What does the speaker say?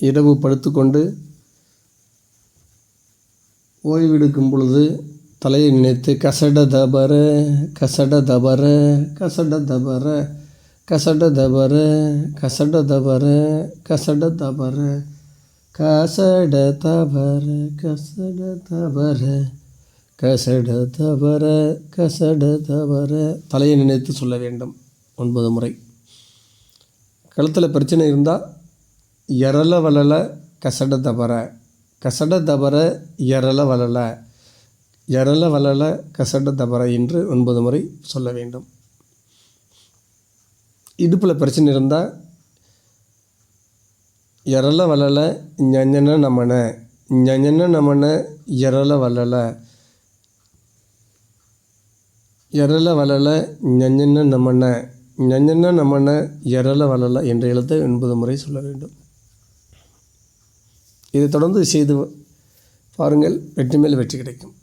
இரவு படுத்துக்கொண்டு ஓய்வெடுக்கும் பொழுது தலையை நினைத்து கசட தபர கசட தபர கசட தபர கசட தபர கசட தபர கசட தபர கசட தபர கசட தபர கசட தபர கசட தபர. தலையை நினைத்து சொல்ல வேண்டும் ஒன்பது முறை. கழுத்தில் பிரச்சனை இருந்தால் எரள வளல கசட தபர கசட தபர எரல வளல. எரல வளல கசட தபர என்று ஒன்பது முறை சொல்ல வேண்டும். இடுப்பில் பிரச்சனை இருந்தால் எரல வளல ஞஞ்சன நமன. ஞஞ்சன நமன எரல வளல. எரல வளல ஞஞ்சன நமன. ஞஞ்சன நமன எரல வளல என்ற எழுத்தை ஒன்பது முறை சொல்ல வேண்டும். இதை தொடர்ந்து செய்து பாருங்கள் வெற்றி மேல் வெற்றி கிடைக்கும்.